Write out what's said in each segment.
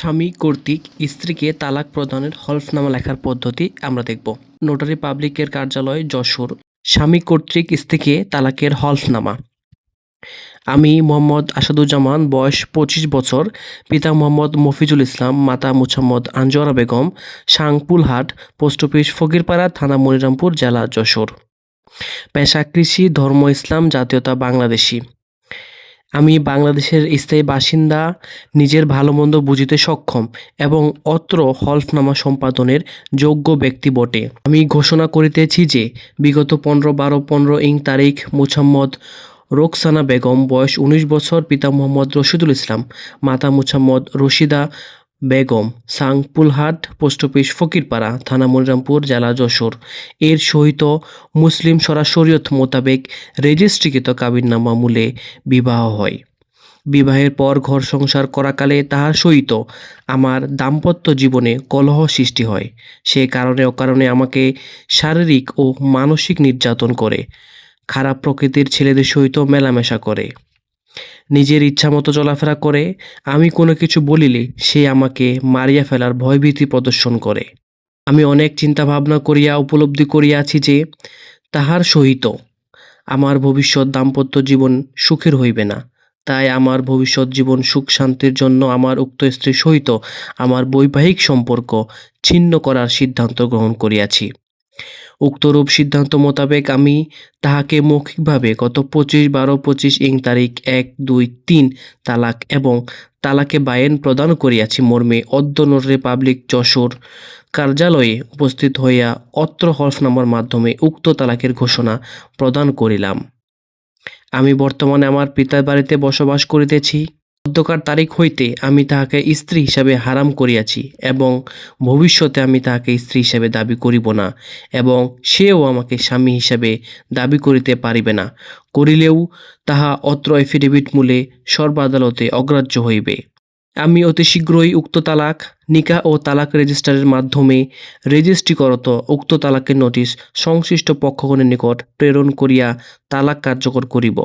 স্বামী কর্তৃক স্ত্রীকে তালাক প্রদানের হলফনামা লেখার পদ্ধতি আমরা দেখব। নোটারি পাবলিকের কার্যালয় যশোর। স্বামী কর্তৃক স্ত্রীকে তালাকের হলফনামা। আমি মোহাম্মদ আসাদুজ্জামান, বয়স পঁচিশ বছর। পিতা মোহাম্মদ মফিজুল ইসলাম, মাতা মুছাম্মদ আঞ্জরা বেগম। সাংপুলহাট পোস্ট অফিস ফকিরপাড়া, থানা মনিরামপুর, জেলা যশোর। পেশা কৃষি ধর্ম, ইসলাম জাতীয়তা, বাংলাদেশি। আমি বাংলাদেশের স্থায়ী বাসিন্দা, নিজের ভালো মন্দ বুঝিতে সক্ষম এবং অত্র হলফনামা সম্পাদনের যোগ্য ব্যক্তি বটে। আমি ঘোষণা করিতেছি যে, বিগত পনেরো বারো পনেরো ইং তারিখ মুছাম্মদ রোকসানা বেগম, বয়স উনিশ বছর, পিতা মোহাম্মদ রশিদুল ইসলাম, মাতা মুছাম্মদ রশিদা বেগম, সাংপুলহাট পোস্ট অফিস, ফকিরপাড়া থানা, মনিরামপুর জেলা, যশোর। এর সহিত মুসলিম সরাসরিয়ত মোতাবেক রেজিস্ট্রিকৃত কাবিননামা মূলে বিবাহ হয়। বিবাহের পর ঘর সংসার করাকালে তাহার সহিত আমার দাম্পত্য জীবনে কলহ সৃষ্টি হয়। সে কারণে অকারণে আমাকে শারীরিক ও মানসিক নির্যাতন করে। খারাপ প্রকৃতির ছেলেদের সহিত মেলামেশা করে। নিজের ইচ্ছামতো চলাফেরা করে, আমি কোনো কিছু বলিলে সে আমাকে মারিয়া ফেলার ভয়ভীতি প্রদর্শন করে। আমি অনেক চিন্তা ভাবনা করিয়া উপলব্ধি করিয়াছি যে, তাহার সহিত আমার ভবিষ্যৎ দাম্পত্য জীবন সুখের হইবে না। তাই আমার ভবিষ্যৎ জীবন সুখ শান্তির জন্য আমার উক্ত স্ত্রীর সহিত আমার বৈবাহিক সম্পর্ক ছিন্ন করার সিদ্ধান্ত গ্রহণ করিয়াছি। উক্তরূপ সিদ্ধান্ত মোতাবেক আমি তাহাকে মৌখিকভাবে গত পঁচিশ বারো পঁচিশ ইং তারিখ এক, দুই, তিন তালাক এবং তালাকে বায়েন প্রদান করিয়াছি মর্মে অদ্য নোটারি পাবলিক যশোর কার্যালয়ে উপস্থিত হইয়া অত্র হলফনামার মাধ্যমে উক্ত তালাকের ঘোষণা প্রদান করিলাম। আমি বর্তমানে আমার পিতার বাড়িতে বসবাস করিতেছি। অধ্যকার তারিখ হইতে আমি তাহাকে স্ত্রী হিসাবে হারাম করিয়াছি এবং ভবিষ্যতে আমি তাহাকে স্ত্রী হিসাবে দাবি করিব না এবং সেও আমাকে স্বামী হিসাবে দাবি করিতে পারিবে না। করিলেও তাহা অত্র এফিডেভিট মূলে সর্ব আদালতে অগ্রাহ্য হইবে। আমি অতি শীঘ্রই উক্ত তালাক নিকা ও তালাক রেজিস্ট্রারের মাধ্যমে রেজিস্ট্রিকরত উক্ত তালাকের নোটিশ সংশ্লিষ্ট পক্ষগণের নিকট প্রেরণ করিয়া তালাক কার্যকর করিব।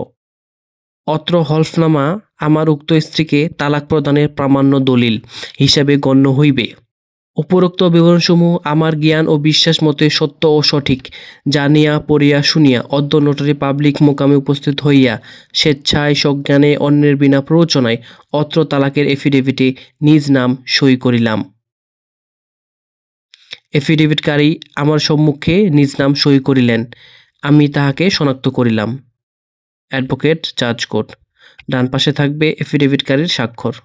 অত্র হলফনামা আমার উক্ত স্ত্রীকে তালাক প্রদানের প্রামাণ্য দলিল হিসাবে গণ্য হইবে। উপরোক্ত বিবরণসমূহ আমার জ্ঞান ও বিশ্বাস মতে সত্য ও সঠিক, জানিয়া, পড়িয়া, শুনিয়া, অদ্য নোটারি পাবলিক মোকামে উপস্থিত হইয়া, স্বেচ্ছায়, সজ্ঞানে, অন্যের বিনা প্ররোচনায় অত্র তালাকের এফিডেভিটে নিজ নাম সই করিলাম। এফিডেভিটকারী আমার সম্মুখে নিজ নাম সই করিলেন, আমি তাহাকে শনাক্ত করিলাম। অ্যাডভোকেট চার্জ কোড ডান পাশে থাকবে এফিডেভিটকারীর স্বাক্ষর।